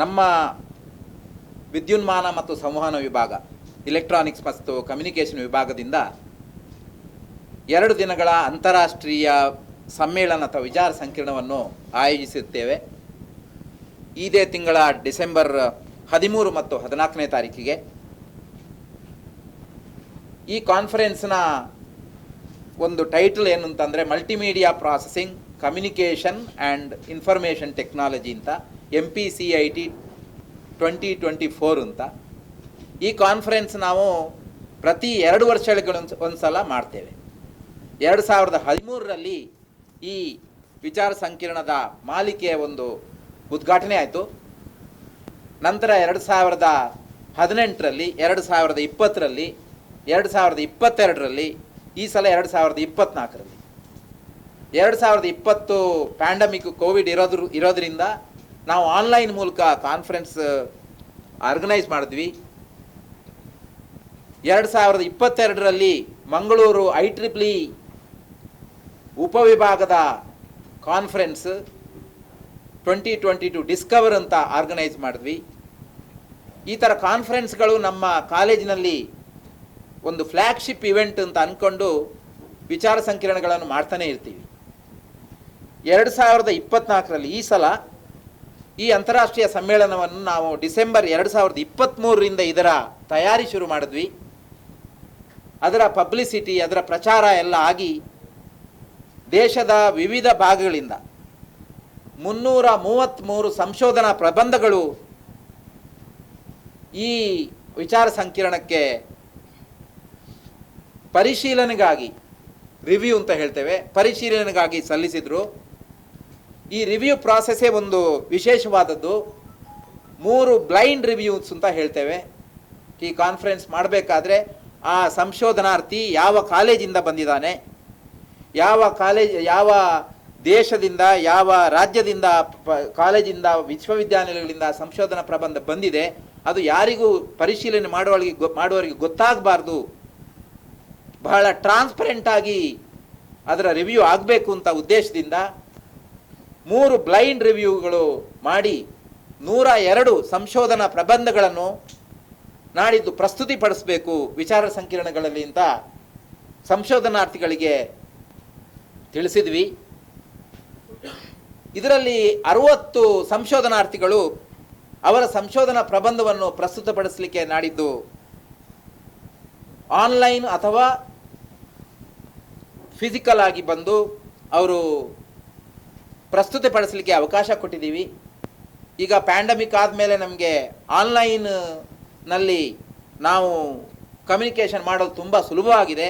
ನಮ್ಮ ವಿದ್ಯುನ್ಮಾನ ಮತ್ತು ಸಂವಹನ ವಿಭಾಗ ಇಲೆಕ್ಟ್ರಾನಿಕ್ಸ್ ಮತ್ತು ಕಮ್ಯುನಿಕೇಷನ್ ವಿಭಾಗದಿಂದ ಎರಡು ದಿನಗಳ ಅಂತಾರಾಷ್ಟ್ರೀಯ ಸಮ್ಮೇಳನ ಅಥವಾ ವಿಚಾರ ಸಂಕಿರಣವನ್ನು ಆಯೋಜಿಸುತ್ತೇವೆ. ಇದೇ ತಿಂಗಳ ಡಿಸೆಂಬರ್ ಹದಿಮೂರು ಮತ್ತು ಹದಿನಾಲ್ಕನೇ ತಾರೀಕಿಗೆ. ಈ ಕಾನ್ಫರೆನ್ಸ್ನ ಒಂದು ಟೈಟಲ್ ಏನು ಅಂತಂದರೆ multimedia processing communication and information technology ಅಂತ M P C I T twenty twenty four ಅಂತ. ಈ ಕಾನ್ಫರೆನ್ಸ್ ನಾವು ಪ್ರತಿ ಎರಡು ವರ್ಷಗಳಿಗೆ ಒಂದು ಸಲ ಮಾಡ್ತೇವೆ. ಎರಡು ಸಾವಿರದ ಹದಿಮೂರರಲ್ಲಿ ಈ ವಿಚಾರ ಸಂಕಿರಣದ ಮಾಲಿಕೆಯ ಒಂದು ಉದ್ಘಾಟನೆ ಆಯಿತು. ನಂತರ ಎರಡು ಸಾವಿರದ ಹದಿನೆಂಟರಲ್ಲಿ, ಎರಡು ಸಾವಿರದ ಇಪ್ಪತ್ತರಲ್ಲಿ, ಎರಡು ಸಾವಿರದ ಇಪ್ಪತ್ತೆರಡರಲ್ಲಿ, ಈ ಸಲ ಎರಡು ಸಾವಿರದ ಇಪ್ಪತ್ತ್ನಾಲ್ಕರಲ್ಲಿ ಎರಡು ಸಾವಿರದ ಇಪ್ಪತ್ತು ಪ್ಯಾಂಡಮಿಕ್ ಕೋವಿಡ್ ಇರೋದ್ರ, ಇರೋದ್ರಿಂದ ನಾವು ಆನ್ಲೈನ್ ಮೂಲಕ ಕಾನ್ಫರೆನ್ಸ್ ಆರ್ಗನೈಸ್ ಮಾಡಿದ್ವಿ. ಎರಡು ಸಾವಿರದ ಇಪ್ಪತ್ತೆರಡರಲ್ಲಿ ಮಂಗಳೂರು ಐ ಟ್ರಿಪ್ಲಿ ಉಪವಿಭಾಗದ conference twenty twenty two discover ಅಂತ ಆರ್ಗನೈಸ್ ಮಾಡಿದ್ವಿ. ಈ ಥರ ಕಾನ್ಫರೆನ್ಸ್ಗಳು ನಮ್ಮ ಕಾಲೇಜಿನಲ್ಲಿ ಒಂದು ಫ್ಲ್ಯಾಗ್ಶಿಪ್ ಇವೆಂಟ್ ಅಂತ ಅಂದ್ಕೊಂಡು ವಿಚಾರ ಸಂಕಿರಣಗಳನ್ನು ಮಾಡ್ತಾನೆ ಇರ್ತೀವಿ. ಎರಡು ಸಾವಿರದ ಇಪ್ಪತ್ನಾಲ್ಕರಲ್ಲಿ ಈ ಸಲ ಈ ಅಂತಾರಾಷ್ಟ್ರೀಯ ಸಮ್ಮೇಳನವನ್ನು ನಾವು ಡಿಸೆಂಬರ್ ಎರಡು ಸಾವಿರದ ಇಪ್ಪತ್ತ್ಮೂರರಿಂದ ಇದರ ತಯಾರಿ ಶುರು ಮಾಡಿದ್ವಿ. ಅದರ ಪಬ್ಲಿಸಿಟಿ, ಅದರ ಪ್ರಚಾರ ಎಲ್ಲ ಆಗಿ ದೇಶದ ವಿವಿಧ ಭಾಗಗಳಿಂದ ಮುನ್ನೂರ ಮೂವತ್ತ್ಮೂರು ಸಂಶೋಧನಾ ಪ್ರಬಂಧಗಳು ಈ ವಿಚಾರ ಸಂಕಿರಣಕ್ಕೆ ಪರಿಶೀಲನೆಗಾಗಿ, ರಿವ್ಯೂ ಅಂತ ಹೇಳ್ತೇವೆ, ಪರಿಶೀಲನೆಗಾಗಿ ಸಲ್ಲಿಸಿದರು. ಈ ರಿವ್ಯೂ ಪ್ರಾಸೆಸ್ಸೇ ಒಂದು ವಿಶೇಷವಾದದ್ದು. ಮೂರು ಬ್ಲೈಂಡ್ ರಿವ್ಯೂಸ್ ಅಂತ ಹೇಳ್ತೇವೆ. ಈ ಕಾನ್ಫರೆನ್ಸ್ ಮಾಡಬೇಕಾದ್ರೆ ಆ ಸಂಶೋಧನಾರ್ಥಿ ಯಾವ ಕಾಲೇಜಿಂದ ಬಂದಿದ್ದಾನೆ, ಯಾವ ಕಾಲೇಜ್, ಯಾವ ದೇಶದಿಂದ, ಯಾವ ರಾಜ್ಯದಿಂದ ಕಾಲೇಜಿಂದ, ವಿಶ್ವವಿದ್ಯಾನಿಲಯಗಳಿಂದ ಸಂಶೋಧನಾ ಪ್ರಬಂಧ ಬಂದಿದೆ, ಅದು ಯಾರಿಗೂ ಪರಿಶೀಲನೆ ಮಾಡುವವರಿಗೆ ಮಾಡುವವರಿಗೆ ಗೊತ್ತಾಗಬಾರ್ದು. ಬಹಳ ಟ್ರಾನ್ಸ್ಪರೆಂಟ್ ಆಗಿ ಅದರ ರಿವ್ಯೂ ಆಗಬೇಕು ಅಂತ ಉದ್ದೇಶದಿಂದ ಮೂರು ಬ್ಲೈಂಡ್ ರಿವ್ಯೂಗಳು ಮಾಡಿ ನೂರ ಎರಡು ಸಂಶೋಧನಾ ಪ್ರಬಂಧಗಳನ್ನು ನಾಡಿದ್ದು ಪ್ರಸ್ತುತಿಪಡಿಸಬೇಕು ವಿಚಾರ ಸಂಕಿರಣಗಳಲ್ಲಿ ಅಂತ ಸಂಶೋಧನಾರ್ಥಿಗಳಿಗೆ ತಿಳಿಸಿದ್ವಿ. ಇದರಲ್ಲಿ ಅರುವತ್ತು ಸಂಶೋಧನಾರ್ಥಿಗಳು ಅವರ ಸಂಶೋಧನಾ ಪ್ರಬಂಧವನ್ನು ಪ್ರಸ್ತುತಪಡಿಸಲಿಕ್ಕೆ ನಾಡಿದ್ದು ಆನ್ಲೈನ್ ಅಥವಾ ಫಿಸಿಕಲ್ ಆಗಿ ಬಂದು ಅವರು ಪ್ರಸ್ತುತಪಡಿಸಲಿಕ್ಕೆ ಅವಕಾಶ ಕೊಟ್ಟಿದ್ದೀವಿ. ಈಗ ಪ್ಯಾಂಡಮಿಕ್ ಆದಮೇಲೆ ನಮಗೆ ಆನ್ಲೈನ್ನಲ್ಲಿ ನಾವು ಕಮ್ಯುನಿಕೇಷನ್ ಮಾಡೋದು ತುಂಬ ಸುಲಭವಾಗಿದೆ.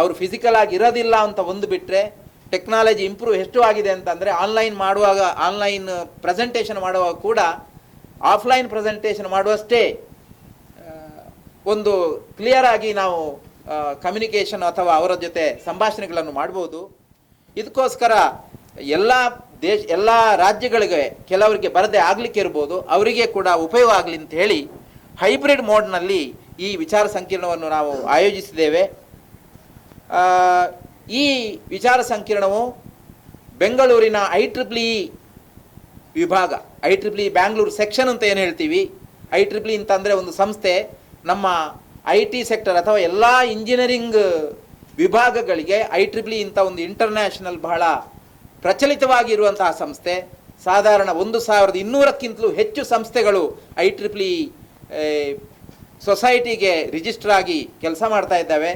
ಅವರು ಫಿಸಿಕಲ್ ಆಗಿ ಇರೋದಿಲ್ಲ ಅಂತ ಒಂದು ಬಿಟ್ಟರೆ ಟೆಕ್ನಾಲಜಿ ಇಂಪ್ರೂವ್ ಎಷ್ಟು ಆಗಿದೆ ಅಂತಂದರೆ ಆನ್ಲೈನ್ ಮಾಡುವಾಗ ಆನ್ಲೈನ್ ಪ್ರೆಸೆಂಟೇಷನ್ ಮಾಡುವಾಗ ಕೂಡ ಆಫ್ಲೈನ್ ಪ್ರೆಸೆಂಟೇಷನ್ ಮಾಡುವಷ್ಟೇ ಒಂದು ಕ್ಲಿಯರ್ ಆಗಿ ನಾವು ಕಮ್ಯುನಿಕೇಷನ್ ಅಥವಾ ಅವರ ಜೊತೆ ಸಂಭಾಷಣೆಗಳನ್ನು ಮಾಡ್ಬೋದು. ಇದಕ್ಕೋಸ್ಕರ ಎಲ್ಲ ದೇಶ, ಎಲ್ಲ ರಾಜ್ಯಗಳಿಗೆ ಕೆಲವರಿಗೆ ಬರದೇ ಆಗಲಿಕ್ಕೆ ಇರ್ಬೋದು, ಅವರಿಗೆ ಕೂಡ ಉಪಯೋಗ ಆಗಲಿ ಅಂತ ಹೇಳಿ ಹೈಬ್ರಿಡ್ ಮೋಡ್ನಲ್ಲಿ ಈ ವಿಚಾರ ಸಂಕಿರಣವನ್ನು ನಾವು ಆಯೋಜಿಸಿದ್ದೇವೆ. ಈ ವಿಚಾರ ಸಂಕಿರಣವು ಬೆಂಗಳೂರಿನ ಐ ಟ್ರಿಪ್ಲಿ ವಿಭಾಗ ಐ ಟ್ರಿಪ್ಲಿ ಬ್ಯಾಂಗ್ಳೂರು ಸೆಕ್ಷನ್ ಅಂತ ಏನು ಹೇಳ್ತೀವಿ? ಐ ಟ್ರಿಪ್ಲಿ ಅಂತಂದರೆ ಒಂದು ಸಂಸ್ಥೆ ನಮ್ಮ ಐ ಟಿ ಸೆಕ್ಟರ್ ಅಥವಾ ಎಲ್ಲ ಇಂಜಿನಿಯರಿಂಗ್ ವಿಭಾಗಗಳಿಗೆ ಐ ಟ್ರಿಪ್ಲಿ ಇಂಥ ಒಂದು ಇಂಟರ್ನ್ಯಾಷನಲ್ ಬಹಳ ಪ್ರಚಲಿತವಾಗಿರುವಂತಹ ಸಂಸ್ಥೆ. ಸಾಧಾರಣ ಒಂದು ಸಾವಿರದ ಇನ್ನೂರಕ್ಕಿಂತಲೂ ಹೆಚ್ಚು ಸಂಸ್ಥೆಗಳು ಐ ಟ್ರಿಪ್ಲಿ ಸೊಸೈಟಿಗೆ ರಿಜಿಸ್ಟರ್ ಆಗಿ ಕೆಲಸ ಮಾಡ್ತಾ ಇದ್ದಾವೆ.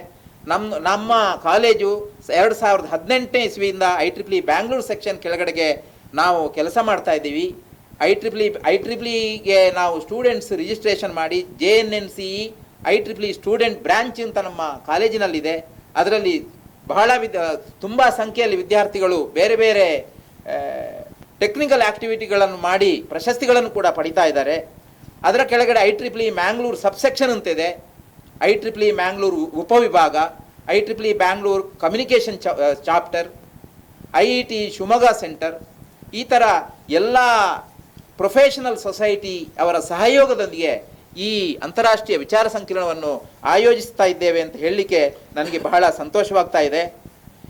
ನಮ್ಮ ನಮ್ಮ ಕಾಲೇಜು ಎರಡು ಸಾವಿರದ ಹದಿನೆಂಟನೇ ಇಸ್ವಿಯಿಂದ I triple E Bangalore section ಕೆಳಗಡೆಗೆ ನಾವು ಕೆಲಸ ಮಾಡ್ತಾ ಇದ್ದೀವಿ. ಐ ಟ್ರಿಪ್ಲಿ ಐ ಟ್ರಿಪ್ಲಿಗೆ ನಾವು ಸ್ಟೂಡೆಂಟ್ಸ್ ರಿಜಿಸ್ಟ್ರೇಷನ್ ಮಾಡಿ J N N C I triple E student branch ಅಂತ ನಮ್ಮ ಕಾಲೇಜಿನಲ್ಲಿದೆ. ಅದರಲ್ಲಿ ಬಹಳ ವಿದ, ತುಂಬ ಸಂಖ್ಯೆಯಲ್ಲಿ ವಿದ್ಯಾರ್ಥಿಗಳು ಬೇರೆ ಬೇರೆ ಟೆಕ್ನಿಕಲ್ ಆಕ್ಟಿವಿಟಿಗಳನ್ನು ಮಾಡಿ ಪ್ರಶಸ್ತಿಗಳನ್ನು ಕೂಡ ಪಡಿತಾ ಇದ್ದಾರೆ. ಅದರ ಕೆಳಗಡೆ I triple E Mangalore subsection ಅಂತಿದೆ. ಐ ಟ್ರಿಪ್ಲಿ ಮ್ಯಾಂಗ್ಳೂರು ಉಪವಿಭಾಗ I triple E Bangalore communication chapter I E T Shivamogga centre ಈ ಥರ ಎಲ್ಲ ಪ್ರೊಫೆಷನಲ್ ಸೊಸೈಟಿ ಅವರ ಸಹಯೋಗದೊಂದಿಗೆ ಈ ಅಂತಾರಾಷ್ಟ್ರೀಯ ವಿಚಾರ ಸಂಕಿರಣವನ್ನು ಆಯೋಜಿಸ್ತಾ ಇದ್ದೇವೆ ಅಂತ ಹೇಳಲಿಕ್ಕೆ ನನಗೆ ಬಹಳ ಸಂತೋಷವಾಗ್ತಾ ಇದೆ.